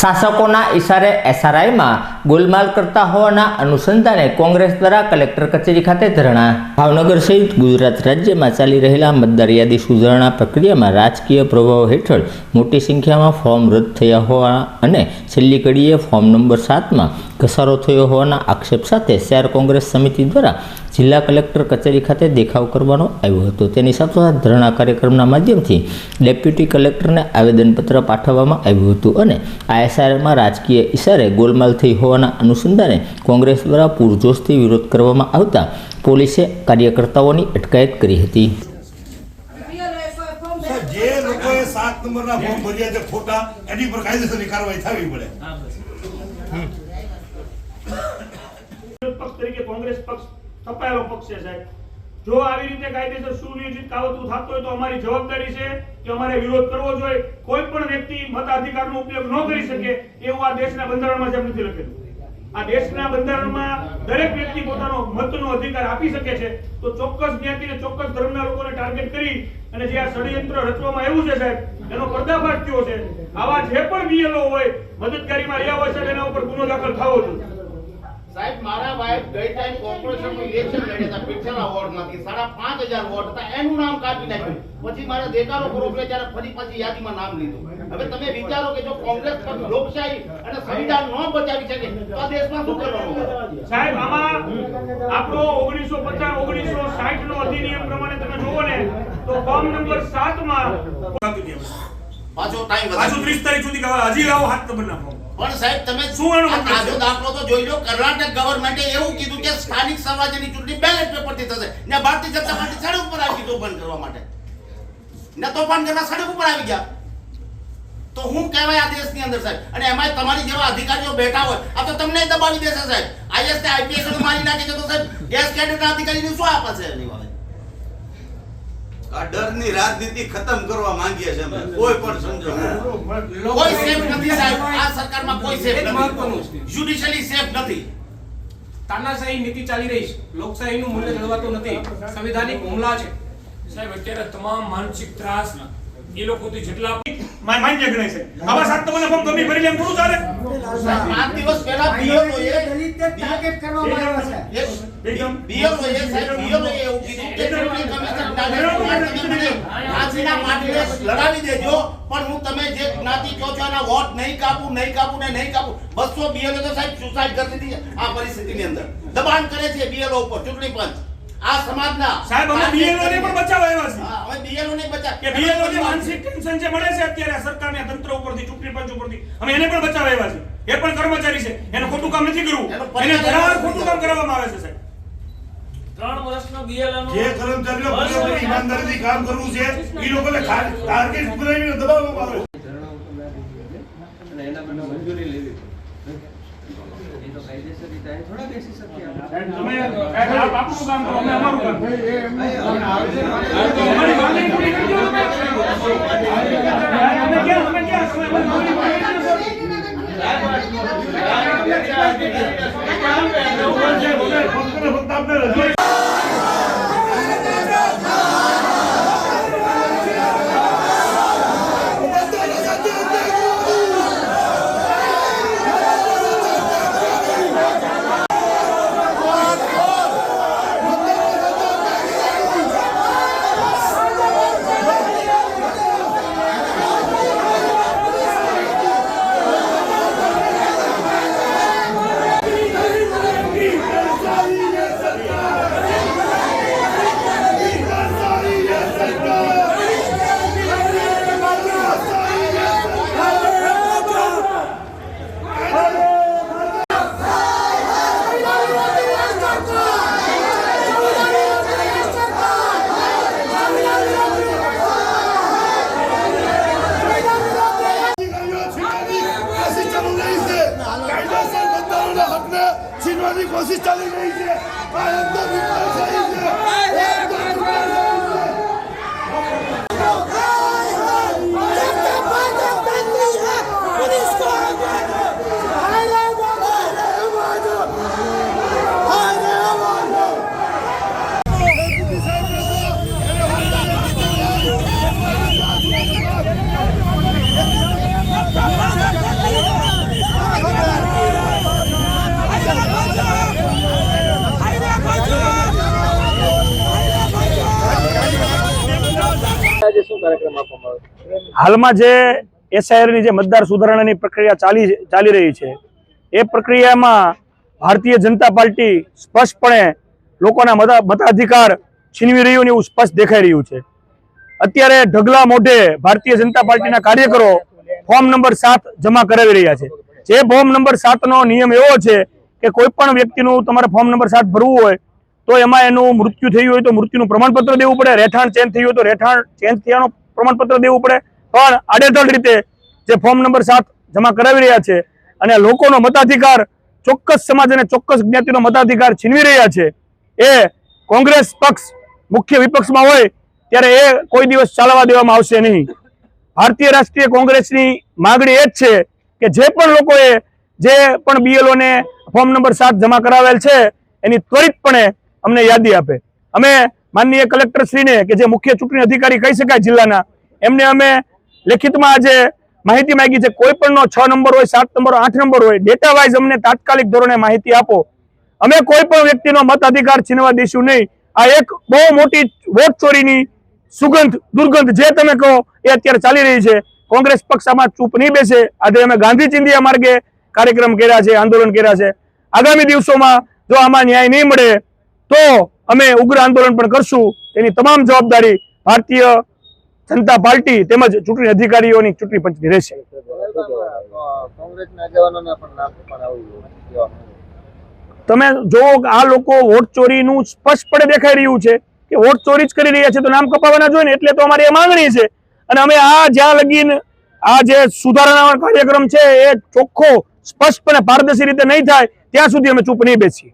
શાસકોના ઇશારે એસઆરઆઈમાં ગોલમાલ કરતા હોવાના અનુસંધાને કોંગ્રેસ દ્વારા કલેક્ટર કચેરી ખાતે ધરણા. ભાવનગર સહિત ગુજરાત રાજ્યમાં ચાલી રહેલા મતદાર યાદી સુધારણા પ્રક્રિયામાં રાજકીય પ્રભાવ હેઠળ મોટી સંખ્યામાં ફોર્મ રદ થયા હોવા અને છેલ્લી ઘડીએ ફોર્મ નંબર સાતમાં ઘસારો થયો હોવાના આક્ષેપ સાથે શહેર કોંગ્રેસ સમિતિ દ્વારા જિલ્લા કલેક્ટર કચેરી ખાતે દેખાવ કરવાનો આવ્યો હતો. તેની સાથોસાથ ધરણા કાર્યક્રમના માધ્યમથી ડેપ્યુટી કલેક્ટરને આવેદનપત્ર પાઠવવામાં આવ્યું હતું અને આઈએસઆરમાં રાજકીય ઇશારે ગોલમાલ થઈ હોવાના અનુસંધાને કોંગ્રેસ દ્વારા પૂરજોશથી વિરોધ કરવામાં આવતા પોલીસે કાર્યકર્તાઓની અટકાયત કરી હતી. જે લોકોએ સાત નંબરના ફોર્મ ભર્યા છે ખોટા, એની પર કાયદેસરની કાર્યવાહી થવી પડે. વિરોધ પક્ષ તરીકે કોંગ્રેસ પક્ષ સ્થપાયેલો પક્ષ છે સાહેબ. જો આવી રીતે કાયદેસર સુનિયોજિત કાવતું થતું હોય તો અમારી જવાબદારી છે કે અમારે વિરોધ કરવો જોઈએ. કોઈ પણ વ્યક્તિ મતાધિકારનો ઉપયોગ ન કરી શકે એવું આ દેશના બંધારણમાં જેમ નથી લખેલું. આ દેશના બંધારણમાં દરેક વ્યક્તિ પોતાનો મતનો અધિકાર આપી શકે છે. તો ચોક્કસ જ્ઞાતિને ચોક્કસ ધર્મના લોકોને ટાર્ગેટ કરી અને જે આ ષડયંત્ર રચવામાં આવ્યું છે સાહેબ, એનો પર્દાફાશ થયો છે. આવા જે પણ બીએલઓ હોય, મદદગારીમાં રહ્યા હોય સાહેબ, એના ઉપર ગુનો દાખલ થવો જોઈએ. સાહેબ મારા વાઇફ ગઈ ટાઈમ કોર્પોરેશનનું ઇલેક્શન લડ્યા હતા પિછલા વોર્ડમાંથી સાડા પાંચ હજાર વોટ હતા એનું નામ કાઢી નાખ્યું. પછી મારે દેકારો પડે ત્યારે ફરી પાછી યાદીમાં નામ લીધું. હવે તમે વિચારો કે જો કોંગ્રેસ પક્ષ લોકશાહી અને સંવિધાન ન બચાવી શકે તો આ દેશમાં શું કરવાનું? સાહેબ આમાં આપણો ઓગણીસો પચાસ ઓગણીસો સાઠ નો અધિનિયમ પ્રમાણે તમે જોવો ને તો ફોર્મ નંબર સાતમાં પાછો ટાઈમ પાછો ત્રીસ તારીખ સુધી હજી લાવો સાત નંબરના ફોર્મ પણ સાહેબ તમે શું એનો તાજો દાખલો તો જોઈ લો કર્ણાટક ગવર્મેન્ટે એવું કીધું કે સ્થાનિક સમાજની ચૂંટણી બેલેટ પેપરથી થશે. ને ભારતીય જનતા પાર્ટી સડક ઉપર આવી ગઈ બંધ કરવા માટે. ને તોફાન કરવા સડક ઉપર આવી ગયા. તો હું કહેવાય આ દેશની અંદર સાહેબ? અને એમાં તમારી જેવા અધિકારીઓ બેઠા હોય આ તો તમને દબાવી દેશે સાહેબ. આઈએસ ને આઈપીએસનું મારી નાખે છે તો સાહેબ ગેસ કેડરના અધિકારીને શું આપે છે એની વાળે આ ડરની રાજનીતિ ખતમ કરવા માંગીએ છે અમે. કોઈ પણ સંજોગોમાં. કોઈ સેફ નથી સાહેબ. આ સરકારમાં કોઈ સેફ નથી. જ્યુડિશિયલી સેફ નથી. તાનાશાહી નીતિ ચાલી રહી છે. લોકશાહીનું મૂલ્ય જળવાતું નથી. સંવિધાનિક હુમલા છે. સાહેબ અત્યારે તમામ માનસિક ત્રાસ એ લોકોથી જેટલા માય માઇન્ડ જગણે છે. આવા સાત તમને ફોર્મ ગમે ભરી લેમ થોડું ચાલે. પાંચ દિવસ પહેલા BLO એ એકદમ. BLO એ સાહેબ, BLO એ એવું કીધું કે તમે કમિશન નાગરિક તમે માટે લડાવી દેજો. પણ હું તમે જે જ્ઞાતિ કહો છો એના વોટ નહીં કાપું નહીં કાપું ને નહીં કાપું. બસો બીએલઓ તો સાહેબ સુસાઇડ કરી દીધી આ પરિસ્થિતિની અંદર. દબાણ કરે છે બીએલઓ ઉપર ચૂંટણી પંચ. આ સમાજના સાહેબ અમે બીએલઓ ને પણ બચાવ આવ્યા છે હવે BLO ને બચાવ કે બીએલઓ ને માનસિક ટેન્શન જે મળે છે અત્યારે સરકારને તંત્ર ઉપરથી ચૂંટણી પંચ ઉપરથી અમે એને પણ બચાવવા આવ્યા છે એ પણ કર્મચારી છે. એને ખોટું કામ નથી કરવું. એનો એને પરિણામ ખોટું કામ કરાવવામાં આવે છે સાહેબ. ત્રણ વર્ષનો બીએલઓ જે કર્મચારીઓ પૂરેપૂરી ઈમાનદારીથી કામ કરવું છે એ લોકોને ટાર્ગેટ બનાવીને દબાવવામાં આવે અને એના મને મંજૂરી લેવી એ તો કાયદેસર રીતે થોડા બેસી શકીએ તમે આપ આપણું કામ કરો અમે અમારું કામ કરીએ. અમારી માંગણી પૂરી કરી અમે ક્યાં અમે ક્યાં અમે માંગણી પૂરી કરી દો. ફક્ત ફક્ત આપણે છીનવાની કોશિશ ચાલી રહી છે આ એકદમ વિપરીત છે એકદમ વિપરીત છે Thank you. હાલમાં જે એસઆઈઆરની જે મતદાર સુધારણાની પ્રક્રિયા ચાલી ચાલી રહી છે, એ પ્રક્રિયામાં ભારતીય જનતા પાર્ટી સ્પષ્ટપણે લોકોના મતા, મતાધિકાર છીનવી રહ્યું ને એવું સ્પષ્ટ દેખાઈ રહ્યું છે. અત્યારે ઢગલા મોઢે ભારતીય જનતા પાર્ટીના કાર્યકરો ફોર્મ નંબર સાત જમા કરાવી રહ્યા છે. જે ફોર્મ નંબર સાતનો નિયમ એવો છે કે કોઈ પણ વ્યક્તિનું તમારે ફોર્મ નંબર સાત ભરવું હોય તો એમાં એનું મૃત્યુ થયું હોય તો મૃત્યુનું પ્રમાણપત્ર દેવું પડે, રહેઠાણ ચેન્જ થયું હોય તો રહેઠાણ ચેન્જ થયાનું પ્રમાણપત્ર દેવું પડે. પણ આડેધડ રીતે જે ફોર્મ નંબર સાત જમા કરાવી રહ્યા છે અને લોકોનો મતાધિકાર, ચોક્કસ સમાજ અને ચોક્કસ જ્ઞાતિનો મતાધિકાર છીનવી રહ્યા છે, એ કોંગ્રેસ પક્ષ મુખ્ય વિપક્ષમાં હોય ત્યારે એ કોઈ દિવસ ચાલવા દેવામાં આવશે નહીં. ભારતીય રાષ્ટ્રીય કોંગ્રેસની માગણી એ જ છે કે જે પણ લોકોએ જે પણ બીએલઓને ફોર્મ નંબર સાત જમા કરાવેલ છે, એની ત્વરિતપણે અમને યાદી આપે. અમે માનનીય કલેક્ટરશ્રીને કે જે મુખ્ય ચૂંટણી અધિકારી કહી શકાય જિલ્લાના, એમને અમે લેખિતમાં આજે માહિતી માંગી છે. કોઈ પણનો છ નંબર હોય, સાત નંબર આઠ નંબર હોય ડેટા વાઇઝ અમને તાત્કાલિક ધોરણે માહિતી આપો. અમે કોઈ પણ વ્યક્તિનો મતાધિકાર છીનવા દઈશું નહીં. આ એક બહુ મોટી વોટ ચોરીની સુગંધ, દુર્ગંધ જે તમે કહો એ અત્યારે ચાલી રહી છે. કોંગ્રેસ પક્ષ આમાં ચૂપ નહીં બેસે. આજે અમે ગાંધી ચિંધિયા માર્ગે કાર્યક્રમ કર્યા છે, આંદોલન કર્યા છે. આગામી દિવસોમાં જો આમાં ન્યાય નહીં મળે તો અમે ઉગ્ર આંદોલન પણ કરશું. તેની તમામ જવાબદારી ભારતીય જનતા પાર્ટી તેમજ ચૂંટણી અધિકારીઓની ચૂંટણી પંચની રહેશે. તમે જો આ લોકો વોટ ચોરીનું સ્પષ્ટપણે દેખાઈ રહ્યું છે કે વોટ ચોરી જ કરી રહ્યા છે તો નામ કપાવવાના જોઈએ ને? એટલે તો અમારી એ માંગણી છે. અને અમે આ જ્યાં લગીન આ જે સુધારણા કાર્યક્રમ છે એ ચોખ્ખો સ્પષ્ટપણે પારદર્શી રીતે નહીં થાય ત્યાં સુધી અમે ચૂપ નહીં બેસીએ.